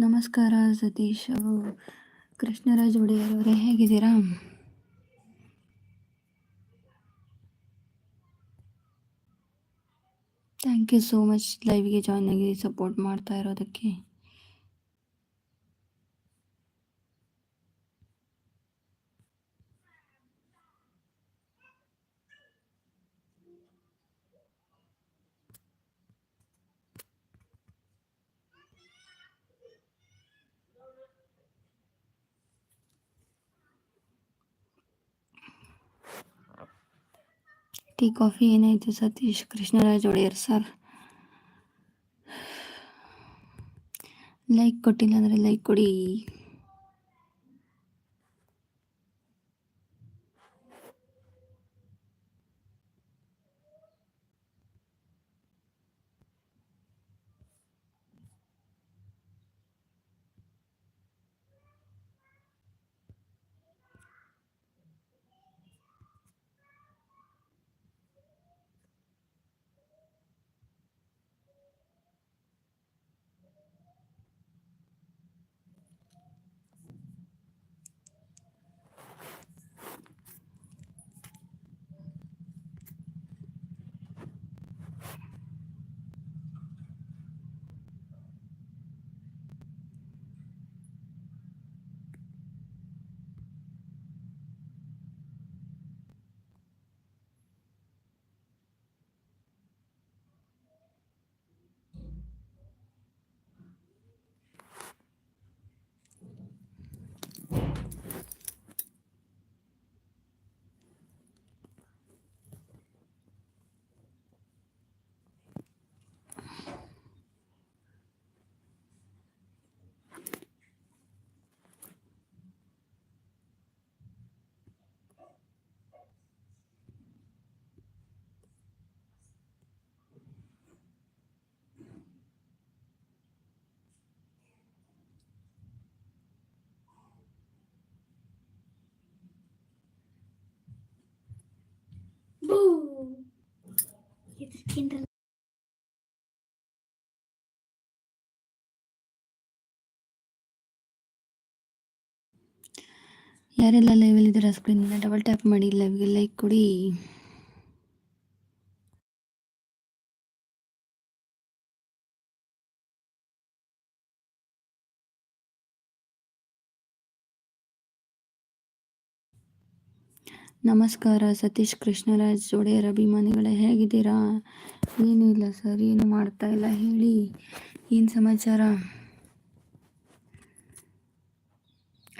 ನಮಸ್ಕಾರ ಸತೀಶ್ ಅವರು. ಕೃಷ್ಣರಾಜ್ ಒಡೆಯರ್ ಅವರೇ, ಹೇಗಿದ್ದೀರಾ? ಥ್ಯಾಂಕ್ ಯು ಸೋ ಮಚ್ ಲೈವ್ಗೆ ಜಾಯ್ನ್ ಆಗಿ ಸಪೋರ್ಟ್ ಮಾಡ್ತಾ ಇರೋದಕ್ಕೆ. ಟೀ ಕಾಫಿ ಏನಾಯಿತು ಸತೀಶ್ ಕೃಷ್ಣರಾಜ್ ಒಡೆಯರ್ ಸರ್ ಲೈಕ್ ಕೊಟ್ಟಿಲ್ಲ ಅಂದರೆ ಲೈಕ್ ಕೊಡಿ ಇದಕ್ಕಿಂತ ಯಾರೆಲ್ಲ ಲೈವಲ್ಲಿ ಇದ್ದೀರಾ ಸ್ಕ್ರೀನ್ ಡಬಲ್ ಟ್ಯಾಪ್ ಮಾಡಿ ಲೈವ್ಗೆ ಲೈಕ್ ಕೊಡಿ. ನಮಸ್ಕಾರ. ಸತೀಶ್ ಕೃಷ್ಣರಾಜ್ ಒಡೆಯರ್ ಅಭಿಮಾನಿಗಳೇ, ಹೇಗಿದ್ದೀರಾ? ಏನೂ ಇಲ್ಲ ಸರ್, ಏನು ಮಾಡ್ತಾ ಇಲ್ಲ. ಹೇಳಿ, ಏನು ಸಮಾಚಾರ?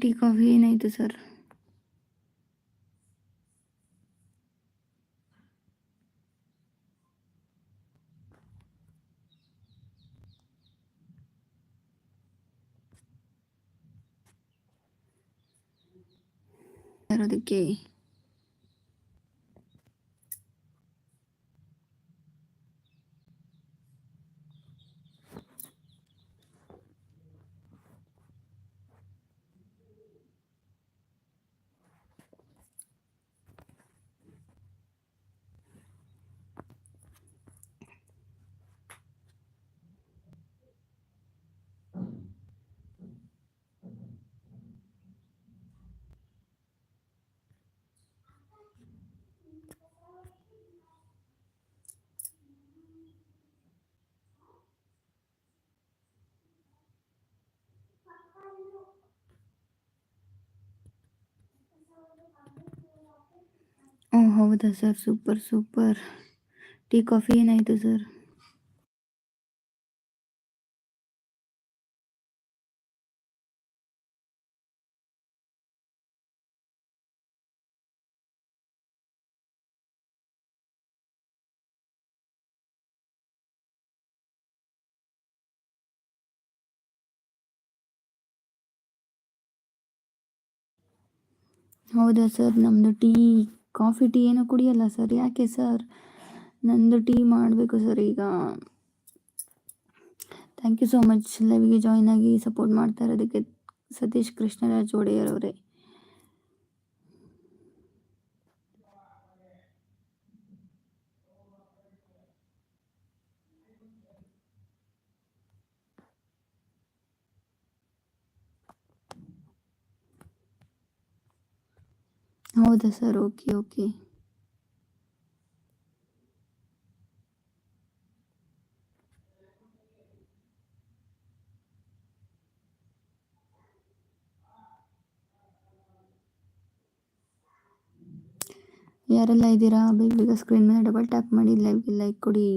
ಟೀ ಕಾಫಿ ಏನಾಯಿತು ಸರ್? ಅದಕ್ಕೆ ಓ ಹೌದಾ sir? Super super. Tea coffee ಏನಾಯಿತು ಸರ್? ಹೌದಾ ಸರ್? ನಮ್ಮದು ಟೀ ಕಾಫಿ ಟೀ ಏನು ಕುಡಿಯಲ್ಲ ಸರ್? ಯಾಕೆ ಸರ್? ನಂದು ಟೀ ಮಾಡಬೇಕು ಸರ್ ಈಗ. ಥ್ಯಾಂಕ್ ಯು ಸೋ ಮಚ್ ಲೈವಿಗೆ ಜಾಯ್ನ್ ಆಗಿ ಸಪೋರ್ಟ್ ಮಾಡ್ತಾ ಇರೋದಕ್ಕೆ ಸತೀಶ್ ಕೃಷ್ಣರಾಜ್ ಒಡೆಯರ್ ಹೌದಾ ಸರ್ ಓಕೆ ಓಕೆ ಯಾರೆಲ್ಲ ಇದ್ದೀರಾ ಬೇಗ ಬೇಗ ಸ್ಕ್ರೀನ್ ಮೇಲೆ ಡಬಲ್ ಟ್ಯಾಪ್ ಮಾಡಿ ಲೈವ್ಗೆ ಲೈಕ್ ಕೊಡಿ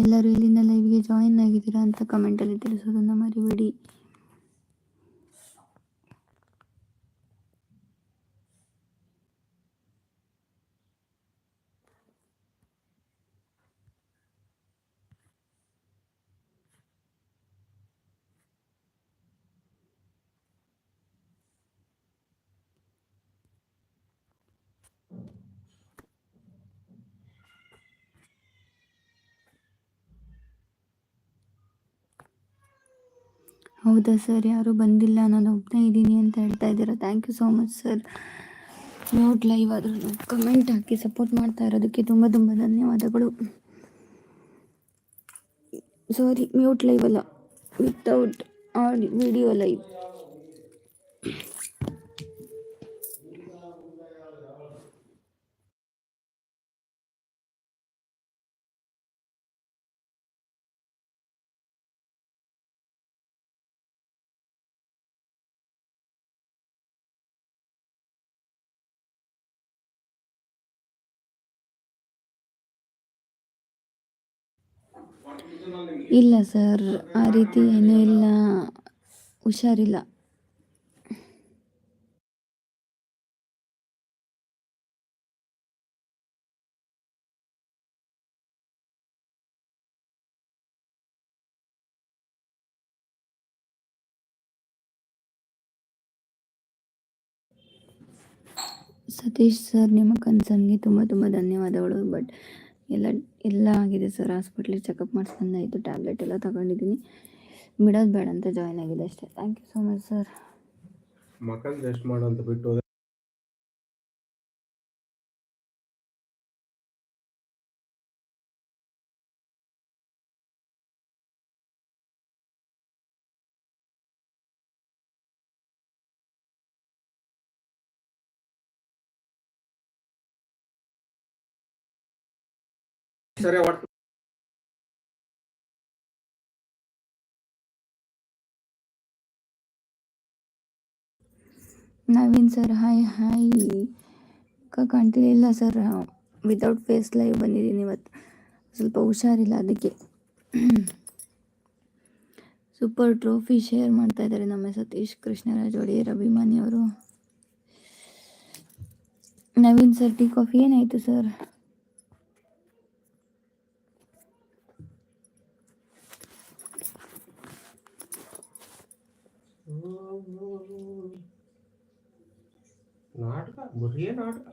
ಎಲ್ಲರೂ ಇಲ್ಲಿಂದ ಲೈವ್ಗೆ ಜಾಯಿನ್ ಆಗಿದ್ದೀರಾ ಅಂತ ಕಮೆಂಟಲ್ಲಿ ತಿಳಿಸೋದನ್ನು ಮರಿಬೇಡಿ. ಹೌದಾ ಸರ್? ಯಾರೂ ಬಂದಿಲ್ಲ. ನಾನು ಒಬ್ಬನೇ ಇದ್ದೀನಿ ಅಂತ ಹೇಳ್ತಾ ಇದ್ದೀರಾ? Thank you so much sir mute live ಆದ್ರೂ ಕಮೆಂಟ್ ಹಾಕಿ ಸಪೋರ್ಟ್ ಮಾಡ್ತಾ ಇರೋದಕ್ಕೆ ತುಂಬ ತುಂಬ ಧನ್ಯವಾದಗಳು. ಸಾರಿ ಮ್ಯೂಟ್ ಲೈವ್ ಅಲ್ಲ. ವಿತೌಟ್ ಆಡಿ ವಿಡಿಯೋ ಲೈವ್ ಇಲ್ಲ ಸರ್, ಆ ರೀತಿ ಏನೂ ಇಲ್ಲ. ಹುಷಾರಿಲ್ಲ. ಸತೀಶ್ ಸರ್, ನಿಮ್ಮ ಕನ್ಸರ್ನ್ಗೆ ತುಂಬ ತುಂಬ ಧನ್ಯವಾದಗಳು. ಬಟ್ ಎಲ್ಲ ಎಲ್ಲ ಆಗಿದೆ ಸರ್. ಹಾಸ್ಪಿಟ್ಲಿಗೆ ಚೆಕಪ್ ಮಾಡಿಸ್ಕೊಂಡಾಯಿತು ಟ್ಯಾಬ್ಲೆಟ್ ಎಲ್ಲ ತಗೊಂಡಿದ್ದೀನಿ. ಬಿಡೋದು ಬೇಡ ಅಂತ ಜಾಯ್ನ್ ಆಗಿದೆ ಅಷ್ಟೇ. Thank you so much sir ಮಕ್ಕಳು ರೆಸ್ಟ್ ಮಾಡು ಅಂತ ಬಿಟ್ಟು ಹೋದ್ರೆ ಸರಿ ಒಟ್ಟು ನವೀನ್ ಸರ್ ಹಾಯ್ ಹಾಯ್ ಕ ಕಾಣ್ತಿಲ್ಲ ಸರ್ ವಿತೌಟ್ ಫೇಸ್ ಲೈವ್ ಬಂದಿದ್ದೀನಿ ಇವತ್ತು ಸ್ವಲ್ಪ ಹುಷಾರಿಲ್ಲ ಅದಕ್ಕೆ ಸೂಪರ್ ಟ್ರೋಫಿ ಶೇರ್ ಮಾಡ್ತಾ ಇದ್ದಾರೆ ನಮ್ಮ ಸತೀಶ್ ಕೃಷ್ಣರಾಜ್ ಒಡೆಯರ್ ಅಭಿಮಾನಿಯವರು ನವೀನ್ ಸರ್ ಟೀ ಕಾಫಿ ಏನಾಯಿತು ಸರ್ ನಾಟಕ ಬರೀ ನಾಟಕ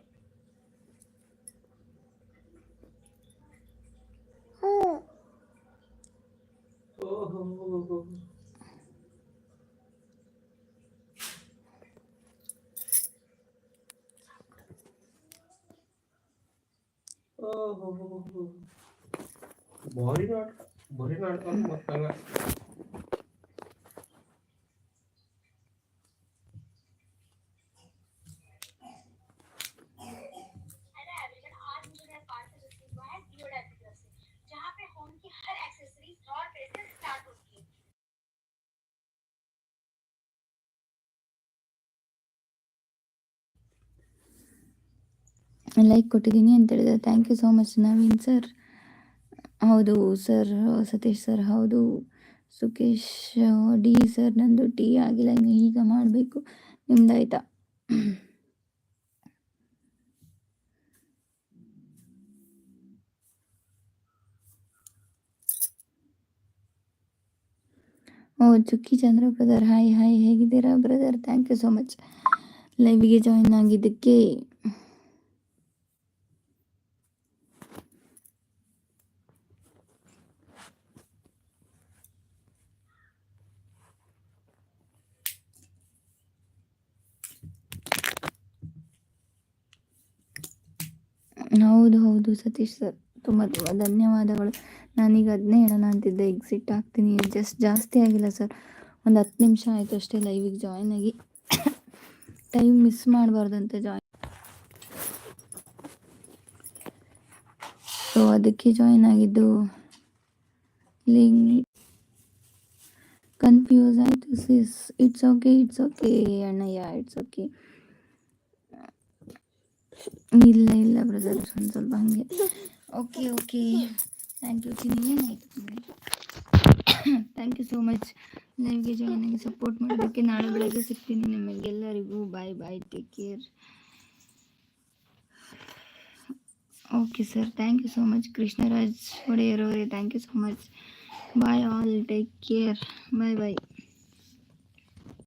ಓಹೋ ಓಹೋ ಭಾರಿ ನಾಟಕ ಬರೀ ನಾಟಕ ಮತ್ತಂಗ हेलो ಲೈಕ್ ಕೊಟ್ಟಿದ್ದೀನಿ ಅಂತ ಹೇಳಿದ್ರೆ thank you so much Naveen sir ಹೌದು ಸರ್ ಸತೀಶ್ ಸರ್ ಹೌದು. ಸುಕೇಶ್, ಡಿ ಸರ್ ನಂದು ಟೀ ಆಗಿಲ್ಲ, ಇನ್ನು ಈಗ ಮಾಡಬೇಕು. ನಿಮ್ದಾಯ್ತಾ? ಓ, Chukki Chandra brother hi hi ಹೇಗಿದ್ದೀರಾ brother thank you so much ಲೈವಿಗೆ join ಆಗಿದ್ದಕ್ಕೆ. ಹೌದು ಹೌದು ಸತೀಶ್ ಸರ್. ತುಂಬ ತುಂಬ ಧನ್ಯವಾದಗಳು. ನಾನೀಗ ಅದನ್ನೇ ಹೇಳೋಣ ಅಂತಿದ್ದೆ ಎಕ್ಸಿಟ್ ಆಗ್ತೀನಿ ಜಸ್ಟ್ ಜಾಸ್ತಿ ಆಗಿಲ್ಲ ಸರ್. ಒಂದು ಹತ್ತು ನಿಮಿಷ ಆಯಿತು ಅಷ್ಟೇ ಲೈವಿಗೆ ಜಾಯ್ನ್ ಆಗಿ. ಟೈಮ್ ಮಿಸ್ ಮಾಡಬಾರ್ದಂತ ಜಾಯ್ನ್ ಸೊ ಅದಕ್ಕೆ ಜಾಯ್ನ್ ಆಗಿದ್ದು ಲಿಂಕ್ ಕನ್ಫ್ಯೂಸ್ ಆಯಿತು sis it's okay it's okay Annaiah it's okay ಇಲ್ಲ ಇಲ್ಲ ಬ್ರದರ್ ಒಂದು ಸ್ವಲ್ಪ ಹಾಗೆ ಓಕೆ ಓಕೆ ಥ್ಯಾಂಕ್ ಯು ಚಿನಿ ಏನಾಯಿತು ಥ್ಯಾಂಕ್ ಯು ಸೋ ಮಚ್ ಲೈವ್ಗೆ ಜಾಯ್ನ್ ಆಗಿ ಸಪೋರ್ಟ್ ಮಾಡೋದಕ್ಕೆ ನಾಳೆ ಬೆಳಗ್ಗೆ ಸಿಗ್ತೀನಿ ನಿಮಗೆಲ್ಲರಿಗೂ bye bye take care okay sir thank you so much Krishnaraj Odeyar ಅವರೇ thank you so much bye all take care bye bye